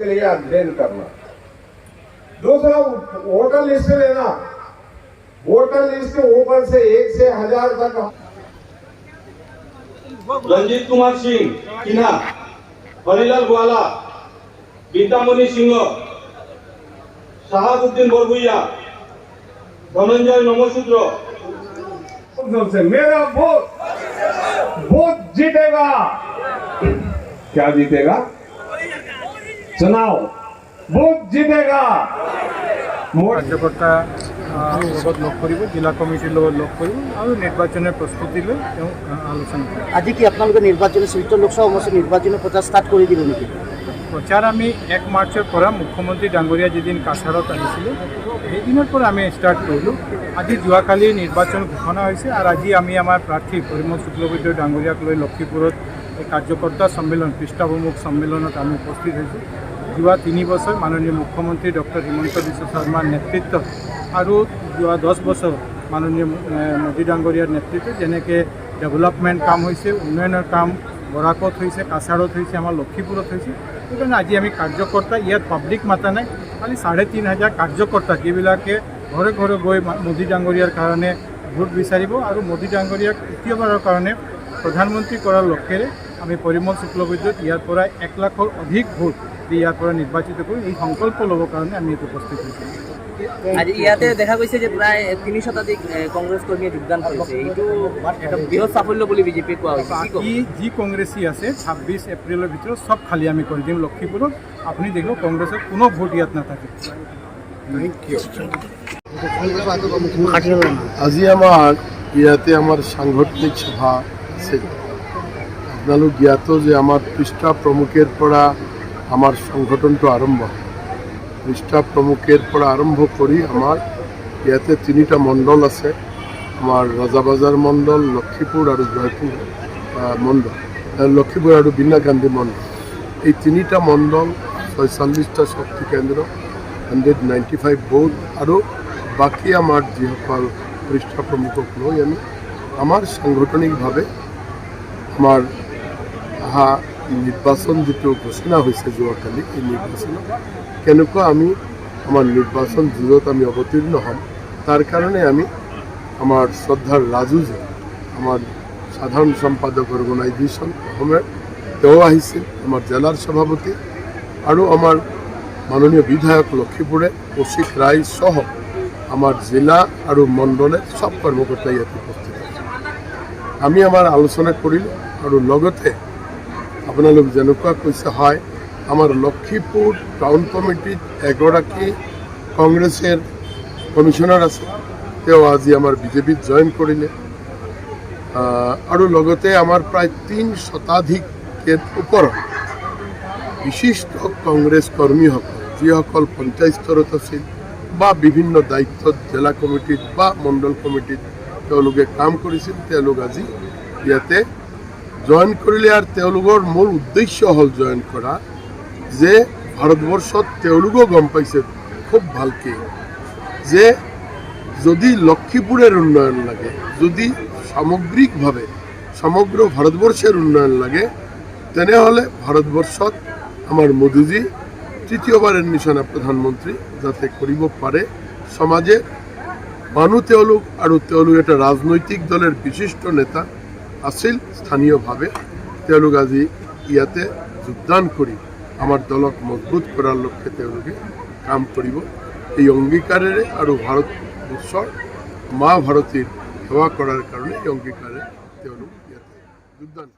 के लिए अध्ययन करना। दूसरा वोटर लिस्ट लेना। वोटर लिस्ट के ऊपर से एक से हज़ार तक रंजीत कुमार सिंह किना हरिलाल ग्वाला गीतामणि सिंह शाहबुद्दीन बोरभुया धनंजय नमसूत्र। मेरा वोट वोट जीतेगा। क्या जीतेगा? चुनाव वोट जीतेगा वोट কাৰ্যকৰ্তা আহ, লগত লগ কৰিব জিলা কমিটিৰ লগত লগ কৰিব আৰু নিৰ্বাচনৰ প্ৰস্তুতি লৈ তেওঁ আহ, আলোচনা কৰিব আজি কি আপোনালোকে নিৰ্বাচনী চৰিত্ৰ লোকসভা সমষ্টিৰ নিৰ্বাচনী প্ৰচাৰ ষ্টাৰ্ট কৰি দিব নেকি প্ৰচাৰ আমি এক মাৰ্চৰ পৰা মুখ্যমন্ত্ৰী ডাঙৰীয়া যিদিন কাছাৰত আহিছিলে সেইদিনৰ পৰা আমি ষ্টাৰ্ট কৰিলোঁ আজি যোৱাকালি নিৰ্বাচন ঘোষণা হৈছে আৰু আজি আমি আমাৰ প্ৰাৰ্থী পৰিমল শুক্লবৈদ্য ডাঙৰীয়াক লৈ লক্ষীপুৰত এই কাৰ্যকৰ্তা সন্মিলন পৃষ্ঠভূমুখ সন্মিলনত আমি উপস্থিত হৈছোঁ। যোৱা তিনি বছৰ মাননীয় মুখ্যমন্ত্ৰী ডক্টৰ হিমন্ত বিশ্ব শৰ্মাৰ নেতৃত্বত আৰু যোৱা দহ বছৰ মাননীয় মোদী ডাঙৰীয়াৰ নেতৃত্বত যেনেকৈ ডেভেলপমেণ্ট কাম হৈছে, উন্নয়নৰ কাম বৰাকত হৈছে, কাছাৰত হৈছে, আমাৰ লক্ষীপুৰত হৈছে সেইকাৰণে আজি আমি কাৰ্যকৰ্তা, ইয়াত পাব্লিক মাতা নাই, খালি চাৰে তিনি হাজাৰ কাৰ্যকৰ্তা যিবিলাকে ঘৰে ঘৰে গৈ মোদী ডাঙৰীয়াৰ কাৰণে ভোট বিচাৰিব আৰু মোদী ডাঙৰীয়াক তৃতীয়বাৰৰ কাৰণে প্ৰধানমন্ত্ৰী কৰাৰ লক্ষ্যেৰে আমি পৰিমল শুক্লবৈদ্যুত ইয়াৰ পৰা এক লাখৰ অধিক ভোট ইয়াৰ পৰা নিৰ্বাচিত কৰি এই সংকল্প ল'বৰ কাৰণে আমি এইটো উপস্থিত হৈছোঁ। আজি ইয়াতে দেখা গৈছে যে প্ৰায় তিনি শতাধিক কংগ্ৰেছ কৰ্মীয়ে যোগদান কৰিছে। এইটো এটা বৃহৎ সাফল্য বুলি বিজেপিয়ে কোৱা হৈছে। বাকী যি কংগ্ৰেছী আছে ছাব্বিছ এপ্ৰিলৰ ভিতৰত চব খালী আমি কৰি দিম লক্ষীপুৰত। আপুনি দেখিব কংগ্ৰেছৰ কোনো ভোট ইয়াত নাথাকে। আজি আমাৰ ইয়াতে আমাৰ সাংগঠনিক সভা আছিল আপোনালোক জ্ঞাত যে আমাৰ পৃষ্ঠা প্ৰমুখেৰ পৰা আমাৰ সংগঠনটো আৰম্ভ। পৃষ্ঠা প্ৰমুখেৰ পৰা আৰম্ভ কৰি আমাৰ ইয়াতে তিনিটা মণ্ডল আছে। আমাৰ ৰজাবাজাৰ মণ্ডল, লক্ষীপুৰ আৰু জয়পুৰ মণ্ডল লক্ষীপুৰ আৰু বীণা গান্ধী মণ্ডল। এই তিনিটা মণ্ডল ছয়চল্লিছটা শক্তি কেন্দ্ৰ, হাণ্ড্ৰেড নাইণ্টি ফাইভ বুথ আৰু বাকী আমাৰ যিসকল পৃষ্ঠা প্ৰমুখক লৈ আমি আমাৰ সাংগঠনিকভাৱে আমাৰ অহা নিৰ্বাচন যিটো ঘোষণা হৈছে যোৱাকালি এই নিৰ্বাচনত, কেনেকুৱা আমি আমাৰ নিৰ্বাচন যুঁজত আমি অৱতীৰ্ণ হ'ম, তাৰ কাৰণে আমি আমাৰ শ্ৰদ্ধাৰ ৰাজু যে, আমাৰ সাধাৰণ সম্পাদক অৰ্গেনাইজেশ্যন অসমেৰ, তেওঁ আহিছিল আমাৰ জিলাৰ সভাপতি আৰু আমাৰ মাননীয় বিধায়ক লক্ষীপুৰে, কৌশিক ৰায় সহ আমাৰ জিলা আৰু মণ্ডলে চব কৰ্মকৰ্তা ইয়াত উপস্থিত আছে। আমি আমাৰ আলোচনা কৰিলোঁ আৰু লগতে আপোনালোক যেনেকুৱা কৈছে, হয়। আমাৰ লক্ষীপুৰ টাউন কমিটিত এগৰাকী কংগ্ৰেছৰ কমিশ্যনাৰ আছে। তেওঁ আজি আমাৰ বিজেপিত জইন কৰিলে। আৰু লগতে আমাৰ প্ৰায় তিনি শতাধিকৰ ওপৰত বিশিষ্ট কংগ্ৰেছ কৰ্মীসকল, যিসকল পঞ্চায়ত স্তৰত আছিল বা বিভিন্ন দায়িত্বত জিলা কমিটিত বা মণ্ডল কমিটিত তেওঁলোকে কাম কৰিছিল, তেওঁলোক আজি ইয়াতে জইন কৰিলে আৰু তেওঁলোকৰ মূল উদ্দেশ্য হ'ল জইন কৰা যে ভাৰতবৰ্ষত তেওঁলোকেও গম পাইছে খুব ভালকৈ। যে যদি লক্ষীপুরের উন্নয়ন লাগে, যদি সামগ্রিকভাবে সমগ্র ভারতবর্ষের উন্নয়ন লাগে, তেনেহ'লে ভাৰতবৰ্ষত আমাৰ মোদীজী তৃতীয়বাৰৰ নিচিনা প্ৰধানমন্ত্ৰী যাতে কৰিব পাৰে। সমাজে মানুহ তেওঁলোক আৰু তেওঁলোক এটা ৰাজনৈতিক দলৰ বিশিষ্ট নেতা আছিল, স্থানীয়ভাৱে তেওঁলোক আজি ইয়াতে যোগদান কৰি আমাৰ দলক মজবুত কৰাৰ লক্ষ্যে তেওঁলোকে কাম কৰিব। এই অংগীকাৰেৰে আৰু ভাৰতবৰ্ষৰ মা ভাৰতীৰ সেৱা কৰাৰ কাৰণে এই অংগীকাৰে তেওঁলোক ইয়াতে যোগদান